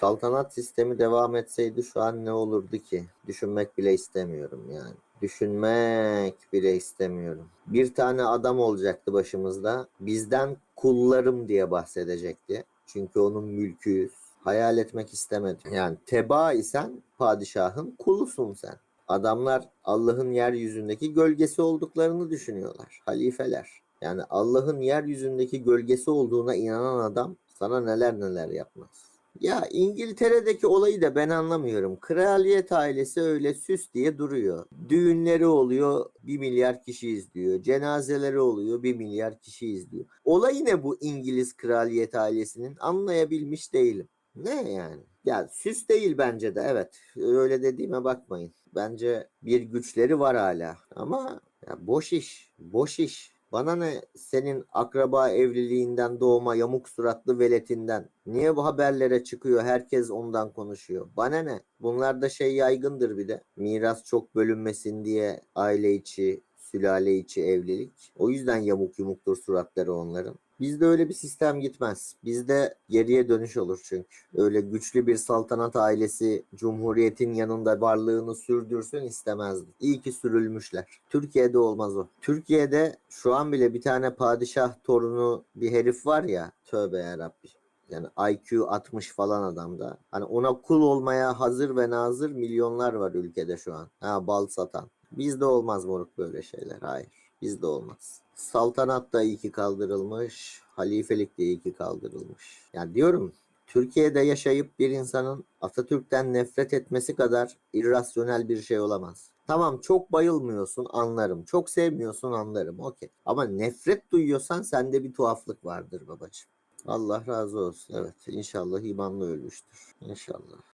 Saltanat sistemi devam etseydi şu an ne olurdu ki? Düşünmek bile istemiyorum yani. Düşünmek bile istemiyorum. Bir tane adam olacaktı başımızda. Bizden kullarım diye bahsedecekti. Çünkü onun mülküyüz. Hayal etmek istemedim. Yani teba isen padişahın kulusun sen. Adamlar Allah'ın yeryüzündeki gölgesi olduklarını düşünüyorlar. Halifeler. Yani Allah'ın yeryüzündeki gölgesi olduğuna inanan adam sana neler neler yapmaz. Ya İngiltere'deki olayı da ben anlamıyorum. Kraliyet ailesi öyle süs diye duruyor. Düğünleri oluyor 1 milyar kişi izliyor. Cenazeleri oluyor 1 milyar kişi izliyor. Olayı ne bu İngiliz kraliyet ailesinin anlayabilmiş değilim. Ne yani? Ya süs değil bence de evet. Öyle dediğime bakmayın. Bence bir güçleri var hala. Ama ya boş iş. Boş iş. Bana ne senin akraba evliliğinden doğma yamuk suratlı veletinden? Niye bu haberlere çıkıyor? Herkes ondan konuşuyor. Bana ne? Bunlar da şey yaygındır bir de. Miras çok bölünmesin diye aile içi, sülale içi evlilik. O yüzden yamuk yumuktur suratları onların. Bizde öyle bir sistem gitmez. Bizde geriye dönüş olur çünkü. Öyle güçlü bir saltanat ailesi cumhuriyetin yanında varlığını sürdürsün istemezdi. İyi ki sürülmüşler. Türkiye'de olmaz o. Türkiye'de şu an bile bir tane padişah torunu bir herif var ya. Tövbe yarabbi. Yani IQ 60 falan adamda. Hani ona kul olmaya hazır ve nazır milyonlar var ülkede şu an. Ha bal satan. Bizde olmaz moruk böyle şeyler. Hayır. Bizde olmaz. Saltanat da iyi ki kaldırılmış. Halifelik de iyi ki kaldırılmış. Yani diyorum Türkiye'de yaşayıp bir insanın Atatürk'ten nefret etmesi kadar irrasyonel bir şey olamaz. Tamam çok bayılmıyorsun anlarım. Çok sevmiyorsun anlarım. Okey. Ama nefret duyuyorsan sende bir tuhaflık vardır babacığım. Allah razı olsun. Evet inşallah imanlı ölmüştür. İnşallah.